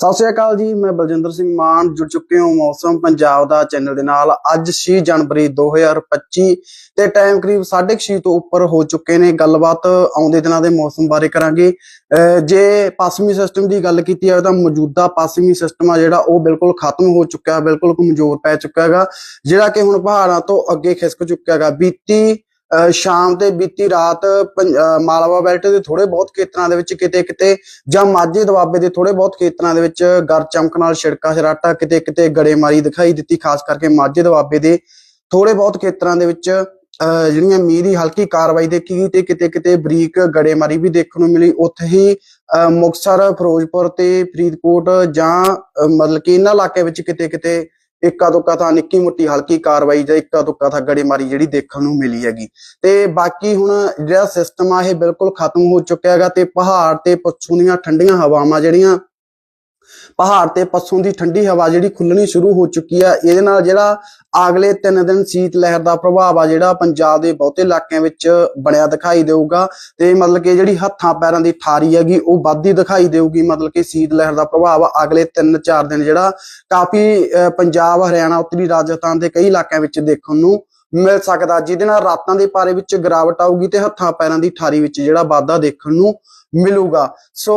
ਸਤਿ ਸ਼੍ਰੀ ਅਕਾਲ ਜੀ, ਮੈਂ ਬਲਜਿੰਦਰ ਸਿੰਘ ਮਾਨ, ਜੁੜ ਚੁੱਕੇ ਹਾਂ ਮੌਸਮ ਪੰਜਾਬ ਦਾ ਚੈਨਲ ਦੇ ਨਾਲ। ਅੱਜ 6 ਜਨਵਰੀ 2025 ਤੇ ਟਾਈਮ ਕਰੀਬ 6:30 ਤੋਂ ਉੱਪਰ ਹੋ ਚੁੱਕੇ ਨੇ। ਗੱਲਬਾਤ ਆਉਂਦੇ ਦਿਨਾਂ ਦੇ ਮੌਸਮ ਬਾਰੇ ਕਰਾਂਗੇ। ਜੇ ਪੱਛਮੀ ਸਿਸਟਮ ਦੀ ਗੱਲ ਕੀਤੀ ਜਾਵੇ ਤਾਂ ਮੌਜੂਦਾ ਪੱਛਮੀ ਸਿਸਟਮ ਆ ਜਿਹੜਾ, ਉਹ ਬਿਲਕੁਲ ਖਤਮ ਹੋ ਚੁੱਕਾ ਹੈ ਬਿਲਕੁਲ ਕਮਜ਼ੋਰ ਪੈ ਚੁੱਕਾ ਹੈਗਾ। ਜਿਹੜਾ ਕਿ ਹੁਣ ਪਹਾੜਾਂ ਤੋਂ ਅੱਗੇ ਖਿਸਕ ਚੁੱਕਾ ਹੈਗਾ। ਬੀਤੀ ਸ਼ਾਮ ਤੇ ਬੀਤੀ ਰਾਤ ਮਾਲਵਾ ਬੈਲਟ ਦੇ ਥੋੜੇ ਬਹੁਤ ਖੇਤਰਾਂ ਦੇ ਵਿੱਚ ਕਿਤੇ ਕਿਤੇ ਜਾਂ ਮਾਝੇ ਦੁਆਬੇ ਦੇ ਥੋੜੇ ਬਹੁਤ ਖੇਤਰਾਂ ਦੇ ਵਿੱਚ ਗਰ ਚਮਕ ਨਾਲ ਛਿੜਕਾ ਛਰਾਟਾ ਕਿਤੇ ਕਿਤੇ ਗੜੇਮਾਰੀ ਦਿਖਾਈ ਦਿੱਤੀ, ਖਾਸ ਕਰਕੇ ਮਾਝੇ ਦੁਆਬੇ ਦੇ ਥੋੜੇ ਬਹੁਤ ਖੇਤਰਾਂ ਦੇ ਵਿੱਚ, ਅਹ ਜਿਹੜੀਆਂ ਮੀਂਹ ਦੀ ਹਲਕੀ ਕਾਰਵਾਈ ਦੇਖੀ ਗਈ ਤੇ ਕਿਤੇ ਕਿਤੇ ਬਰੀਕ ਗੜੇਮਾਰੀ ਵੀ ਦੇਖਣ ਨੂੰ ਮਿਲੀ। ਉੱਥੇ ਹੀ, ਅਹ ਮੁਕਤਸਰ, ਫਿਰੋਜ਼ਪੁਰ ਤੇ ਫਰੀਦਕੋਟ ਜਾਂ ਮਤਲਬ ਕਿ ਇਹਨਾਂ ਇਲਾਕੇ ਵਿੱਚ ਕਿਤੇ ਕਿਤੇ ਇੱਕਾ ਦੁੱਕਾ ਤਾਂ ਨਿੱਕੀ ਮੁੱਟੀ ਹਲਕੀ ਕਾਰਵਾਈ ਜਾਂ ਇੱਕਾ ਦੁੱਕਾ ਤਾਂ ਗੜੇਮਾਰੀ ਜਿਹੜੀ ਦੇਖਣ ਨੂੰ ਮਿਲੀ ਹੈਗੀ। ਤੇ ਬਾਕੀ ਹੁਣ ਜਿਹੜਾ ਸਿਸਟਮ ਆ ਇਹ ਬਿਲਕੁਲ ਖਤਮ ਹੋ ਚੁੱਕਿਆ ਹੈਗਾ ਤੇ ਪਹਾੜ ਤੇ ਪੱਛੂ ਦੀਆਂ ਠੰਡੀਆਂ ਹਵਾਵਾਂ ਜਿਹੜੀਆਂ ਪਹਾੜ ਤੇ ਪੱਛੋਂ ਦੀ ਠੰਡੀ ਹਵਾ ਜਿਹੜੀ ਖੁੱਲਣੀ ਸ਼ੁਰੂ ਹੋ ਚੁੱਕੀ ਆ ਇਹਦੇ ਨਾਲ ਜਿਹੜਾ ਅਗਲੇ 3 ਦਿਨ ਸੀਤ ਲਹਿਰ ਦਾ ਪ੍ਰਭਾਵ ਆ ਜਿਹੜਾ ਪੰਜਾਬ ਦੇ ਬਹੁਤੇ ਇਲਾਕਿਆਂ ਵਿੱਚ ਬਣਿਆ ਦਿਖਾਈ ਦੇਊਗਾ ਤੇ ਮਤਲਬ ਕਿ ਜਿਹੜੀ ਹੱਥਾਂ ਪੈਰਾਂ ਦੀ ਠਾਰੀ ਹੈਗੀ ਉਹ ਵੱਧਦੀ ਦਿਖਾਈ ਦੇਊਗੀ ਮਤਲਬ ਕਿ ਸੀਤ ਲਹਿਰ ਦਾ ਪ੍ਰਭਾਵ ਅਗਲੇ 3-4 ਦਿਨ ਜਿਹੜਾ ਕਾਫੀ ਅਹ, ਪੰਜਾਬ ਹਰਿਆਣਾ ਉੱਤਰੀ ਰਾਜਸਥਾਨ ਦੇ ਕਈ ਇਲਾਕਿਆਂ ਵਿੱਚ ਦੇਖਣ ਨੂੰ ਮਿਲ ਸਕਦਾ ਜਿਹਦੇ ਨਾਲ ਰਾਤਾਂ ਦੇ ਪਾਰੇ ਵਿੱਚ ਗਿਰਾਵਟ ਆਊਗੀ ਤੇ ਹੱਥਾਂ ਪੈਰਾਂ ਦੀ ਠਾਰੀ ਵਿੱਚ ਜਿਹੜਾ ਵਾਧਾ ਦੇਖਣ ਨੂੰ ਮਿਲੂਗਾ। ਸੋ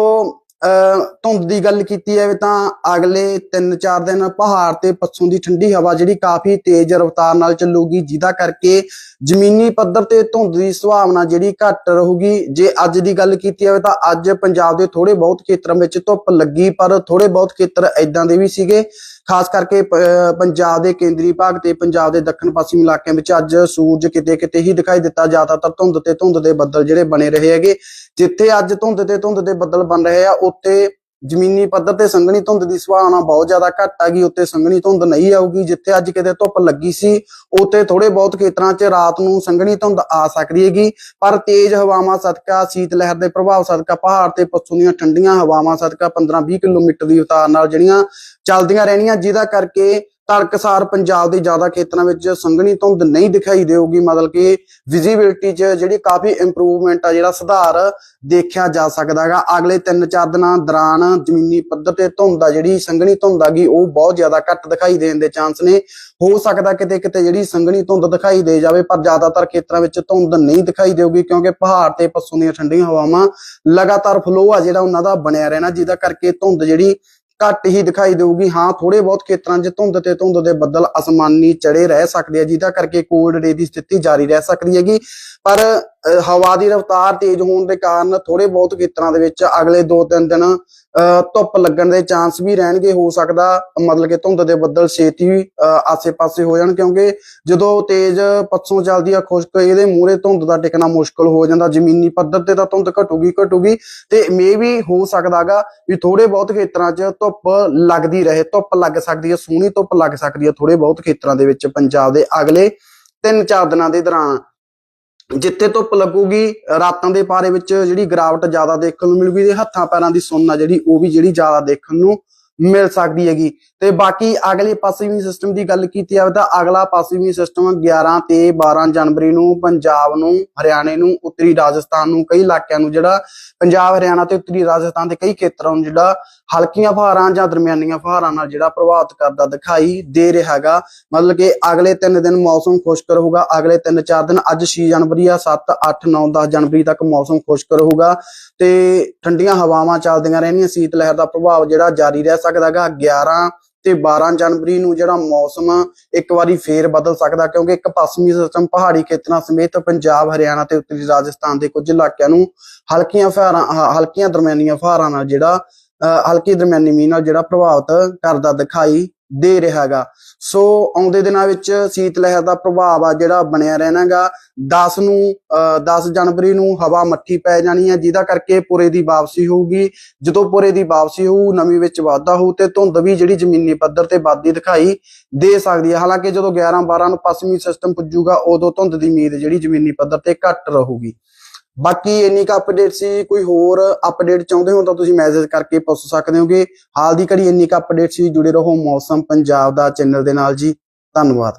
ਧੁੰਦ ਦੀ ਗੱਲ ਕੀਤੀ ਜਾਵੇ ਤਾਂ ਅਗਲੇ 3-4 ਦਿਨ ਪਹਾੜ ਤੇ ਪੱਛੋਂ ਦੀ ਠੰਡੀ ਹਵਾ ਜਿਹੜੀ ਕਾਫੀ ਤੇਜ਼ ਰਫ਼ਤਾਰ ਨਾਲ ਚੱਲੂਗੀ, ਜਿਹਦਾ ਕਰਕੇ ਜ਼ਮੀਨੀ ਪੱਧਰ ਤੇ ਧੁੰਦ ਦੀ ਸੰਭਾਵਨਾ ਜਿਹੜੀ ਘੱਟ ਰਹੂਗੀ। ਜੇ ਅੱਜ ਦੀ ਗੱਲ ਕੀਤੀ ਜਾਵੇ ਤਾਂ ਅੱਜ ਪੰਜਾਬ ਦੇ ਥੋੜੇ ਬਹੁਤ ਖੇਤਰਾਂ ਵਿੱਚ ਧੁੱਪ ਲੱਗੀ, ਪਰ ਥੋੜੇ ਬਹੁਤ ਖੇਤਰ ਐਦਾਂ ਦੇ ਵੀ ਸੀਗੇ ਖਾਸ ਕਰਕੇ ਅਹ ਪੰਜਾਬ ਦੇ ਕੇਂਦਰੀ ਭਾਗ ਤੇ ਪੰਜਾਬ ਦੇ ਦੱਖਣ ਪੱਛਮੀ ਇਲਾਕਿਆਂ ਵਿੱਚ ਅੱਜ ਸੂਰਜ ਕਿਤੇ ਕਿਤੇ ਹੀ ਦਿਖਾਈ ਦਿੱਤਾ ਜ਼ਿਆਦਾਤਰ ਧੁੰਦ ਤੇ ਧੁੰਦ ਦੇ ਬੱਦਲ ਜਿਹੜੇ ਬਣੇ ਰਹੇ ਹੈਗੇ। ਜਿੱਥੇ ਅੱਜ ਧੁੰਦ ਤੇ ਧੁੰਦ ਦੇ ਬੱਦਲ ਬਣ ਰਹੇ ਆ, ਉੱਥੇ ਜ਼ਮੀਨੀ ਪੱਧਰ ਤੇ ਸੰਘਣੀ ਧੁੰਦ ਦੀ ਸੰਭਾਵਨਾ ਬਹੁਤ ਜ਼ਿਆਦਾ ਘੱਟ ਆ ਗਈ ਉੱਤੇ ਸੰਘਣੀ ਧੁੰਦ ਨਹੀਂ ਆਊਗੀ, ਜਿੱਥੇ ਅੱਜ ਕਿਤੇ ਧੁੱਪ ਲੱਗੀ ਸੀ, ਉੱਥੇ ਥੋੜੇ ਬਹੁਤ ਖੇਤਰਾਂ 'ਚ ਰਾਤ ਨੂੰ ਸੰਘਣੀ ਧੁੰਦ ਆ ਸਕਦੀ ਹੈਗੀ, ਪਰ ਤੇਜ਼ ਹਵਾਵਾਂ ਸਦਕਾ, ਸੀਤ ਲਹਿਰ ਦੇ ਪ੍ਰਭਾਵ ਸਦਕਾ, ਪਹਾੜ ਤੇ ਪੱਛੋਂ ਦੀਆਂ ਠੰਡੀਆਂ ਹਵਾਵਾਂ ਸਦਕਾ 15-20 ਕਿਲੋਮੀਟਰ ਦੀ ਰਫ਼ਤਾਰ ਨਾਲ ਜਿਹੜੀਆਂ ਚੱਲਦੀਆਂ ਰਹਿਣੀਆਂ, ਜਿਹਦਾ ਕਰਕੇ ਤੜਕਸਾਰ ਪੰਜਾਬ ਦੇ ਜ਼ਿਆਦਾ ਖੇਤਰਾਂ ਵਿੱਚ ਸੰਘਣੀ ਧੁੰਦ ਨਹੀਂ ਦਿਖਾਈ ਦੇਊਗੀ, ਮਤਲਬ ਕਿ ਵਿਜ਼ਿਬਿਲਟੀ 'ਚ ਜਿਹੜੀ ਕਾਫੀ ਇੰਪਰੂਵਮੈਂਟ ਆ ਜਿਹੜਾ ਸੁਧਾਰ ਦੇਖਿਆ ਜਾ ਸਕਦਾ ਹੈਗਾ। ਅਗਲੇ 3-4 ਦਿਨਾਂ ਦੌਰਾਨ ਜ਼ਮੀਨੀ ਪੱਧਰ ਤੇ ਧੁੰਦ ਆ, ਜਿਹੜੀ ਸੰਘਣੀ ਧੁੰਦ ਆਗੀ, ਉਹ ਬਹੁਤ ਜ਼ਿਆਦਾ ਘੱਟ ਦਿਖਾਈ ਦੇਣ ਦੇ ਚਾਂਸ ਨੇ। ਹੋ ਸਕਦਾ ਕਿਤੇ ਕਿਤੇ ਜਿਹੜੀ ਸੰਘਣੀ ਧੁੰਦ ਦਿਖਾਈ ਦੇ ਜਾਵੇ, ਪਰ ਜ਼ਿਆਦਾਤਰ ਖੇਤਰਾਂ ਵਿੱਚ ਧੁੰਦ ਨਹੀਂ ਦਿਖਾਈ ਦੇਊਗੀ, ਕਿਉਂਕਿ ਪਹਾੜ ਤੇ ਪੱਛੋਂ ਦੀਆਂ ਠੰਡੀਆਂ ਹਵਾਵਾਂ ਲਗਾਤਾਰ ਫਲੋ ਆ ਜਿਹੜਾ ਉਹਨਾਂ ਦਾ ਬਣਿਆ ਰਹਿਣਾ, ਜਿਹਦਾ ਕਰਕੇ ਧੁੰਦ ਜਿਹੜੀ ਘੱਟ ਹੀ ਦਿਖਾਈ ਦੇਊਗੀ। ਹਾਂ ਥੋੜੇ ਬਹੁਤ ਖੇਤਰਾਂ 'ਚ ਧੁੰਦ ਤੇ ਧੁੰਦ ਦੇ ਬੱਦਲ ਅਸਮਾਨੀ ਚੜੇ ਰਹਿ ਸਕਦੇ ਆ, ਜਿਹਦਾ ਕਰਕੇ ਕੋਲਡ ਡੇ ਦੀ ਸਥਿਤੀ ਜਾਰੀ ਰਹਿ ਸਕਦੀ ਹੈਗੀ। ਪਰ ਹਵਾ ਦੀ ਰਫ਼ਤਾਰ ਤੇਜ਼ ਹੋਣ ਦੇ ਕਾਰਨ ਥੋੜੇ ਬਹੁਤ ਖੇਤਰਾਂ ਦੇ ਵਿੱਚ ਅਗਲੇ 2-3 ਦਿਨ ਧੁੱਪ ਲੱਗਣ ਦੇ ਚਾਂਸ ਵੀ ਰਹਿਣਗੇ ਹੋ ਸਕਦਾ ਮਤਲਬ ਕਿ ਧੁੰਦ ਦੇ ਬੱਦਲ ਛੇਤੀ ਅਹ, ਆਸੇ-ਪਾਸੇ ਹੋ ਜਾਣ ਕਿਉਂਕਿ ਜਦੋਂ ਤੇਜ਼ ਪੱਛੋਂ ਚੱਲਦੀ ਆ ਖੁਸ਼ਕ ਇਹਦੇ ਮੂਹਰੇ ਧੁੰਦ ਦਾ ਟਿਕਣਾ ਮੁਸ਼ਕਲ ਹੋ ਜਾਂਦਾ ਜ਼ਮੀਨੀ ਪੱਧਰ ਤੇ ਤਾਂ ਧੁੰਦ ਘਟੂਗੀ ਘਟੂਗੀ ਤੇ ਮੇ ਵੀ ਹੋ ਸਕਦਾਗਾ ਵੀ ਥੋੜੇ ਬਹੁਤ ਖੇਤਰਾਂ 'ਚ ਧੁੱਪ ਲੱਗਦੀ ਰਹੇ ਧੁੱਪ ਲੱਗ ਸਕਦੀ ਹੈ ਸੋਹਣੀ ਧੁੱਪ ਲੱਗ ਸਕਦੀ ਹੈ ਥੋੜੇ ਬਹੁਤ ਖੇਤਰਾਂ ਦੇ ਵਿੱਚ ਪੰਜਾਬ ਦੇ ਅਗਲੇ 3-4 ਦਿਨਾਂ ਦੇ ਦੌਰਾਨ। ਜਿੱਥੇ ਧੁੱਪ ਲੱਗੂਗੀ, ਰਾਤਾਂ ਦੇ ਪਾਰੇ ਵਿੱਚ ਜਿਹੜੀ ਗਰਾਵਟ ਜ਼ਿਆਦਾ ਦੇਖਣ ਨੂੰ ਮਿਲੂਗੀ ਤੇ ਹੱਥਾਂ ਪੈਰਾਂ ਦੀ ਸੁੰਨ ਆ ਜਿਹੜੀ, ਉਹ ਵੀ ਜਿਹੜੀ ਜ਼ਿਆਦਾ ਦੇਖਣ ਨੂੰ ਮਿਲ ਸਕਦੀ ਹੈਗੀ। ਤੇ ਬਾਕੀ ਅਗਲੇ ਪੱਛਮੀ ਸਿਸਟਮ ਦੀ ਗੱਲ ਕੀਤੀ ਜਾਵੇ ਤਾਂ ਅਗਲਾ ਪੱਛਮੀ ਸਿਸਟਮ 11 ਤੇ 12 ਜਨਵਰੀ ਨੂੰ ਪੰਜਾਬ ਨੂੰ, ਹਰਿਆਣੇ ਨੂੰ, ਉੱਤਰੀ ਰਾਜਸਥਾਨ ਨੂੰ, ਕਈ ਇਲਾਕਿਆਂ ਨੂੰ ਜਿਹੜਾ ਪੰਜਾਬ, ਹਰਿਆਣਾ ਤੇ ਉੱਤਰੀ ਰਾਜਸਥਾਨ ਦੇ ਕਈ ਖੇਤਰਾਂ ਨੂੰ ਜਿਹੜਾ ਹਲਕੀਆਂ ਫੁਹਾਰਾਂ ਜਾਂ ਦਰਮਿਆਨੀਆਂ ਫਹਾਰਾਂ ਨਾਲ ਜਿਹੜਾ ਪ੍ਰਭਾਵਿਤ ਕਰਦਾ ਦਿਖਾਈ ਦੇ ਰਿਹਾ ਹੈਗਾ। ਮਤਲਬ ਕਿ ਅਗਲੇ 3 ਦਿਨ ਮੌਸਮ ਖੁਸ਼ਕ ਰਹੂਗਾ। ਅਗਲੇ 3-4 ਦਿਨ ਅੱਜ 6 ਜਨਵਰੀ ਆ 7 8 9 10 ਜਨਵਰੀ ਤੱਕ ਮੌਸਮ ਖੁਸ਼ਕ ਰਹੂਗਾ। ਤੇ ਠੰਡੀਆਂ ਹਵਾਵਾਂ ਚੱਲਦੀਆਂ ਰਹਿਣੀਆਂ ਸੀਤ ਲਹਿਰ ਦਾ ਪ੍ਰਭਾਵ ਜਿਹੜਾ ਜਾਰੀ ਰਹਿ ਸਕਦਾ ਹੈਗਾ 11 ਤੇ 12 ਜਨਵਰੀ ਨੂੰ ਜਿਹੜਾ ਮੌਸਮ ਇੱਕ ਵਾਰੀ ਫੇਰ ਬਦਲ ਸਕਦਾ ਕਿਉਂਕਿ ਇੱਕ ਪੱਛਮੀ ਸਿਸਟਮ ਪਹਾੜੀ ਖੇਤਰਾਂ ਸਮੇਤ ਪੰਜਾਬ, ਹਰਿਆਣਾ ਤੇ ਉੱਤਰੀ ਰਾਜਸਥਾਨ ਦੇ ਕੁਝ ਇਲਾਕਿਆਂ ਨੂੰ ਹਲਕੀਆਂ ਫੁਹਾਰਾਂ ਹਲਕੀਆਂ ਦਰਮਿਆਨੀਆਂ ਫਹਾਰਾਂ ਨਾਲ ਜਿਹੜਾ ਅਹ ਹਲਕੀ ਦਰਮਿਆਨੀ ਮੀਂਹ ਨਾਲ ਜਿਹੜਾ ਪ੍ਰਭਾਵਿਤ ਕਰਦਾ ਦਿਖਾਈ ਦੇ ਰਿਹਾ ਹੈਗਾ ਸੋ ਆਉਂਦੇ ਦਿਨਾਂ ਵਿੱਚ ਸੀਤ ਲਹਿਰ ਦਾ ਪ੍ਰਭਾਵ ਆ ਜਿਹੜਾ ਬਣਿਆ ਰਹਿਣਾਗਾ। 10 ਨੂੰ, ਅਹ 10 ਜਨਵਰੀ ਨੂੰ ਹਵਾ ਮੱਠੀ ਪੈ ਜਾਣੀ ਹੈ ਜਿਹਦਾ ਕਰਕੇ ਪੁਰੇ ਦੀ ਵਾਪਸੀ ਹੋਊਗੀ। ਜਦੋਂ ਪੁਰੇ ਦੀ ਵਾਪਸੀ ਹੋਊ ਨਮੀ ਵਿੱਚ ਵਾਧਾ ਹੋਊ ਤੇ ਧੁੰਦ ਵੀ ਜਿਹੜੀ ਜ਼ਮੀਨੀ ਪੱਧਰ ਤੇ ਵੱਧਦੀ ਦਿਖਾਈ ਦੇ ਸਕਦੀ ਹੈ ਹਾਲਾਂਕਿ ਜਦੋਂ 11 12 ਨੂੰ ਪੱਛਮੀ ਸਿਸਟਮ ਪੁੱਜੂਗਾ, ਉਦੋਂ ਧੁੰਦ ਦੀ ਉਮੀਦ ਜਿਹੜੀ ਜ਼ਮੀਨੀ ਪੱਧਰ ਤੇ ਘੱਟ ਰਹੂਗੀ। ਬਾਕੀ ਇੰਨੀ ਕੁ ਅਪਡੇਟ ਸੀ, ਕੋਈ ਹੋਰ ਅਪਡੇਟ ਚਾਹੁੰਦੇ ਹੋ ਤਾਂ ਤੁਸੀਂ ਮੈਸੇਜ ਕਰਕੇ ਪੁੱਛ ਸਕਦੇ ਹੋਗੇ। ਹਾਲ ਦੀ ਘੜੀ ਇੰਨੀ ਕੁ ਅਪਡੇਟ ਸੀ, ਜੁੜੇ ਰਹੋ ਮੌਸਮ ਪੰਜਾਬ ਦਾ ਚੈਨਲ ਦੇ ਨਾਲ ਜੀ। ਧੰਨਵਾਦ।